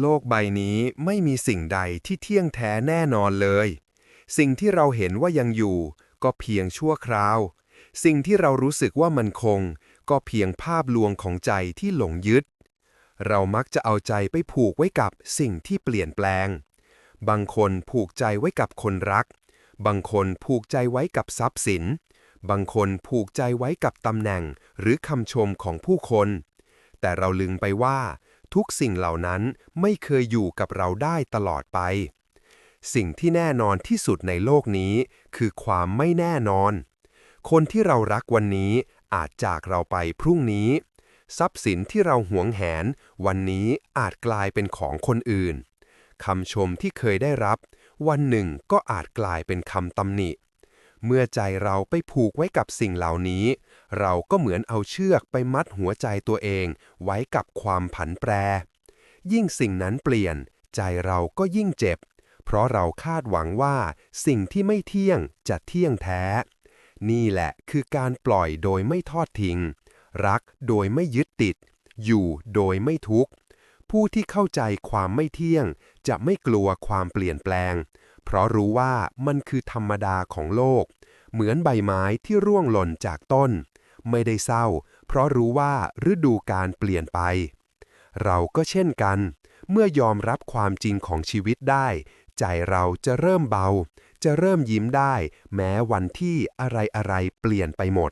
โลกใบนี้ไม่มีสิ่งใดที่เที่ยงแท้แน่นอนเลย สิ่งที่เราเห็นว่ายังอยู่ ก็เพียงชั่วคราว สิ่งที่เรารู้สึกว่ามันคง ก็เพียงภาพลวงของใจที่หลงยึด เรามักจะเอาใจไปผูกไว้กับสิ่งที่เปลี่ยนแปลง บางคนผูกใจไว้กับคนรัก บางคนผูกใจไว้กับทรัพย์สิน บางคนผูกใจไว้กับตำแหน่งหรือคำชมของผู้คน แต่เราลืมไปว่า ทุกสิ่งเหล่านั้นไม่เคยอยู่กับเราได้ตลอดไป สิ่งที่แน่นอนที่สุดในโลกนี้ คือความไม่แน่นอน คนที่เรารักวันนี้อาจจากเราไปพรุ่งนี้ ทรัพย์สินที่เราหวงแหน วันนี้อาจกลายเป็นของคนอื่นคำชมที่เคยได้รับ วันหนึ่งก็อาจกลายเป็นคำตำหนิ เมื่อใจเราไปผูกไว้กับสิ่งเหล่านี้ เราก็เหมือนเอาเชือกไปมัดหัวใจตัวเอง ไว้กับความผันแปร ยิ่งสิ่งนั้นเปลี่ยน ใจเราก็ยิ่งเจ็บ เพราะเราคาดหวังว่า สิ่งที่ไม่เที่ยงจะเที่ยงแท้ นี่แหละคือการปล่อยโดยไม่ทอดทิ้ง รักโดยไม่ยึดติด อยู่โดยไม่ทุกข์ผู้ที่เข้าใจความไม่เที่ยง จะไม่กลัวความเปลี่ยนแปลง เพราะรู้ว่ามันคือธรรมดาของโลก เหมือนใบไม้ที่ร่วงหล่นจากต้น ไม่ได้เศร้า เพราะรู้ว่าฤดูการเปลี่ยนไป เราก็เช่นกัน เมื่อยอมรับความจริงของชีวิตได้ ใจเราจะเริ่มเบา จะเริ่มยิ้มได้ แม้วันที่อะไรๆเปลี่ยนไปหมด